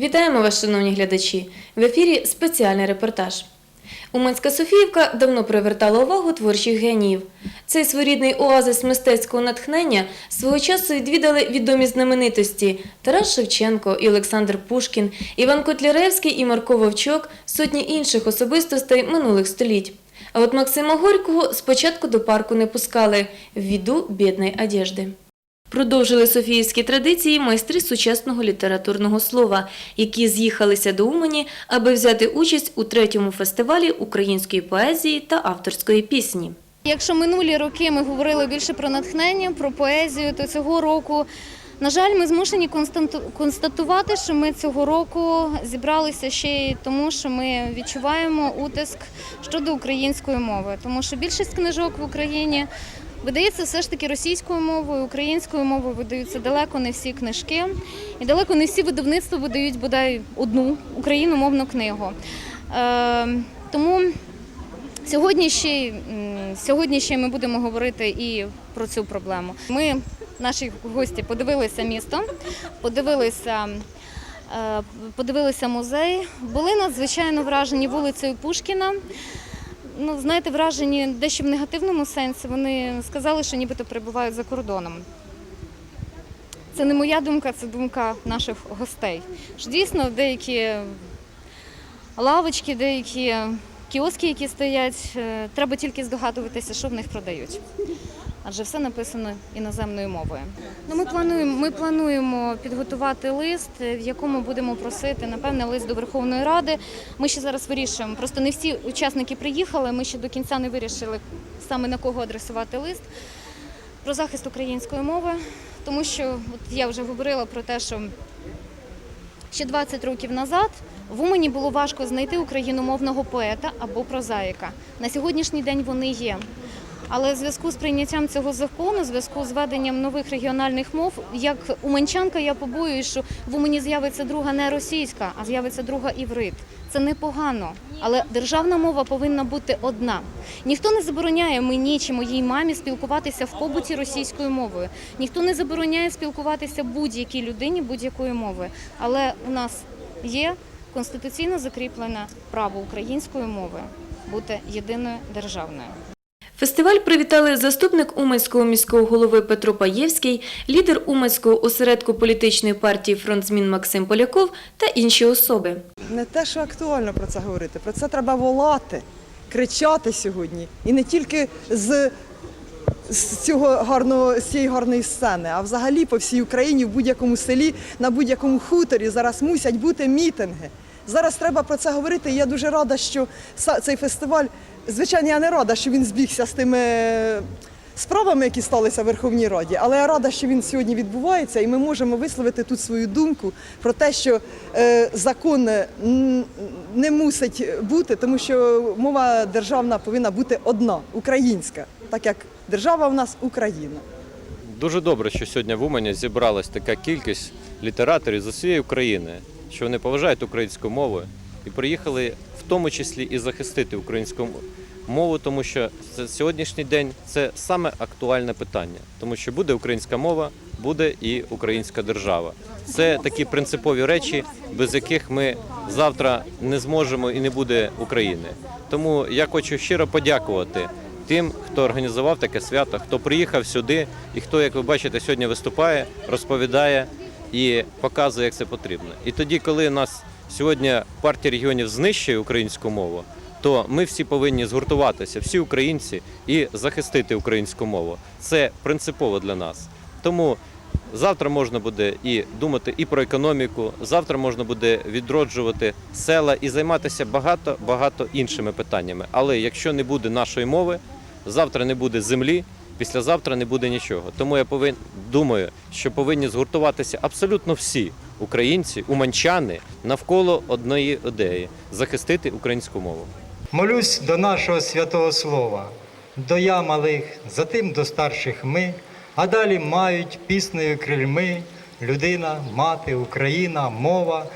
Вітаємо вас, шановні глядачі! В ефірі спеціальний репортаж. Уманська Софіївка давно привертала увагу творчих геніїв. Цей своєрідний оазис мистецького натхнення свого часу відвідали відомі знаменитості Тарас Шевченко і Олександр Пушкін, Іван Котляревський і Марко Вовчок, сотні інших особистостей минулих століть. А от Максима Горького спочатку до парку не пускали ввіду бідної одежди. Продовжили софіївські традиції майстри сучасного літературного слова, які з'їхалися до Умані, аби взяти участь у третьому фестивалі української поезії та авторської пісні. Якщо минулі роки ми говорили більше про натхнення, про поезію, то цього року, на жаль, ми змушені констатувати, що ми цього року зібралися ще й тому, що ми відчуваємо утиск щодо української мови, тому що більшість книжок в Україні. Видається все ж таки російською мовою, українською мовою видаються далеко не всі книжки, і далеко не всі видавництва видають бодай одну україномовну книгу. Е, тому Сьогодні ще, сьогодні ще ми будемо говорити і про цю проблему. Ми, наші гості, подивилися місто, подивилися, е, подивилися музей, були надзвичайно вражені вулицею Пушкіна. Ну, знаєте, вражені дещо в негативному сенсі. Вони сказали, що нібито перебувають за кордоном. Це не моя думка, це думка наших гостей. Що дійсно деякі лавочки, деякі кіоски, які стоять, е, треба тільки здогадуватися, що в них продають. Адже все написано іноземною мовою. Ну, ми плануємо, ми плануємо підготувати лист, в якому будемо просити, напевне, лист до Верховної Ради. Ми ще зараз вирішуємо. Просто не всі учасники приїхали. Ми ще до кінця не вирішили саме на кого адресувати лист про захист української мови, тому що от я вже говорила про те, що Ще 20 років назад в Умані було важко знайти україномовного поета або прозаїка. На сьогоднішній день вони є. Але в зв'язку з прийняттям цього закону, в зв'язку з введенням нових регіональних мов, як уманчанка, я побоююсь, що в Умані з'явиться друга не російська, а з'явиться друга іврит. Це непогано, але державна мова повинна бути одна. Ніхто не забороняє мені чи моїй мамі спілкуватися в побуті російською мовою. Ніхто не забороняє спілкуватися будь-якій людині будь-якою мовою. Але у нас є конституційно закріплене право української мови бути єдиною державною. Фестиваль привітали заступник Уманського міського голови Петро Паєвський, лідер Уманського осередку політичної партії «Фронт змін» Максим Поляков та інші особи. Не те, що актуально про це говорити, про це треба волати, кричати сьогодні. І не тільки з, з, цього гарного, з цієї гарної сцени, а взагалі по всій Україні, в будь-якому селі, на будь-якому хуторі зараз мусять бути мітинги. Зараз треба про це говорити. І я дуже рада, що цей фестиваль, звичайно, я не рада, що він збігся з тими справами, які сталися в Верховній Раді, але я рада, що він сьогодні відбувається, і ми можемо висловити тут свою думку про те, що е, закон не мусить бути, тому що мова державна повинна бути одна, українська, так як держава в нас Україна. Дуже добре, що сьогодні в Умані зібралась така кількість літераторів з усієї України, що вони поважають українську мову і приїхали в тому числі і захистити українську мову, тому що сьогоднішній день це саме актуальне питання, тому що буде українська мова, буде і українська держава. Це такі принципові речі, без яких ми завтра не зможемо і не буде України. Тому я хочу щиро подякувати тим, хто організував таке свято, хто приїхав сюди і хто, як ви бачите, сьогодні виступає, розповідає і показує, як це потрібно. І тоді, коли нас сьогодні партія регіонів знищує українську мову, то ми всі повинні згуртуватися, всі українці, і захистити українську мову. Це принципово для нас. Тому завтра можна буде і думати і про економіку. Завтра можна буде відроджувати села і займатися багато багато іншими питаннями. Але якщо не буде нашої мови, завтра не буде землі, післязавтра не буде нічого. Тому я повин думаю, що повинні згуртуватися абсолютно всі українці, уманчани навколо одної ідеї захистити українську мову. Молюсь до нашого святого слова, до я малих, затим до старших ми, а далі мають піснею крильми людина, мати, Україна, мова.